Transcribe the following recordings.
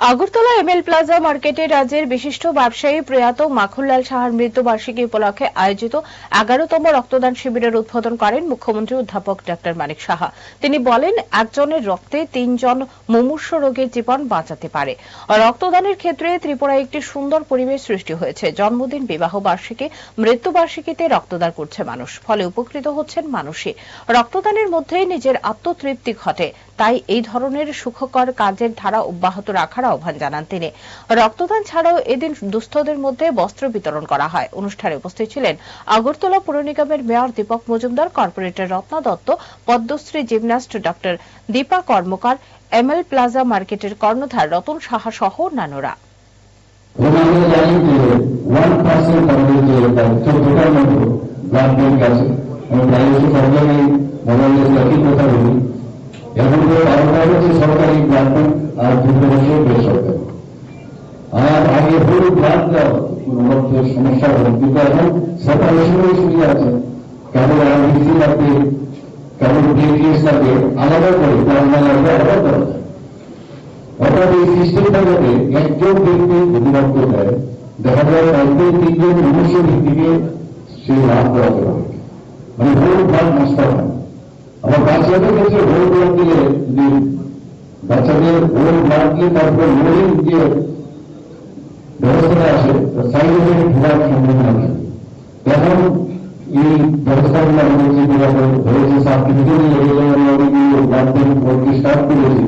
Agartala ML plaza মার্কেটে রাজ্যের বিশিষ্ট ব্যবসায়ী প্রয়াত মাখনলাল সাহার মৃত্যুবার্ষিকী উপলক্ষে আয়োজিত এগারোতম রক্তদান শিবিরের উদ্বোধন করেন মুখ্যমন্ত্রী অধ্যাপক ডক্টর মানিক সাহা। তিনি বলেন, একজনের রক্তে তিনজন মুমূর্ষ রোগীর জীবন বাঁচাতে পারে। রক্তদানের ক্ষেত্রে ত্রিপুরায় একটি সুন্দর পরিবেশ সৃষ্টি হয়েছে। জন্মদিন, বিবাহ বার্ষিকী, মৃত্যুবার্ষিকীতে রক্তদান করছে মানুষ। ফলে উপকৃত হচ্ছেন মানুষই। রক্তদানের মধ্যে নিজের আত্মতৃপ্তি ঘটে। তাই এই ধরনের সুখকর কাজের ধারা অব্যাহত রাখার আহ্বান জানান তিনি। রক্তদান ছাড়াও এদিন দুস্থদের মধ্যে বস্ত্র বিতরণ করা হয়। অনুষ্ঠানে উপস্থিত ছিলেন আগরতলা পুর নিগমের mayor Dipak Majumdar, corporator Ratna Dutta, Padmashri gymnast doctor Dipa Karmakar ML plaza মার্কেটের কর্ণধার রতন সাহা সহ অন্যান্যরা। ব্লাড ব্যাংক আছে একই কথা বলি তো বারোটা হচ্ছে সরকারি ব্লাড আর দুটো হচ্ছে বেসরকারি। আর আগে কোনো মধ্যে সমস্যা হলো, কিন্তু এখন সেপারেশনের সুবিধা আছে। কেমন আরবিসি লাগবে কেমন ডিএস লাগবে, আলাদা করে প্লাজমা লাগবে আলাদা করা যায়। অর্থাৎ এই সিস্টেমটা যাতে একজন ব্যক্তি রক্ত দেয়, দেখা যায় অল্প তিনজন মনুষ্য ব্যক্তিকে সেই লাভ করা যাবে মানে হোল ব্লাড নষ্ট হয় আবার বাচ্চাদের ক্ষেত্রে হোল ব্লাড দিলে যদি বাচ্চাদের হোল ব্লাড দিয়ে তারপর লোডিং দিয়ে ব্যবস্থাটা আসে সাইড এফেক্ট হওয়ার সম্ভাবনা থাকে এখন এই ব্যবস্থাগুলো আমাদের যে যেভাবে হয়েছে সাবডিভিশনে লেভেলে ব্লাড ব্যাংক ভর্তি স্টার্ট করেছি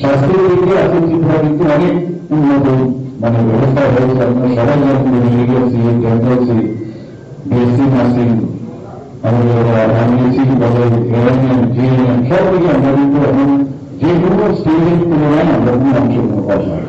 স্বাস্থ্যের দিক দিয়ে এখন ত্রিপুরা কিন্তু অনেক উন্নত মানে ব্যবস্থা হয়েছে আপনারা সবাই জানেন মেডিকেলসি ডেন্টালসি বিএসসি নার্সিং আমাদের আইএসি বলে এআইএম জিএনএম সব দিকে আমরা কিন্তু এখন যে কোনো স্টেজের তুলনায় আমরা কিন্তু অংশগ্রহণ করা হয়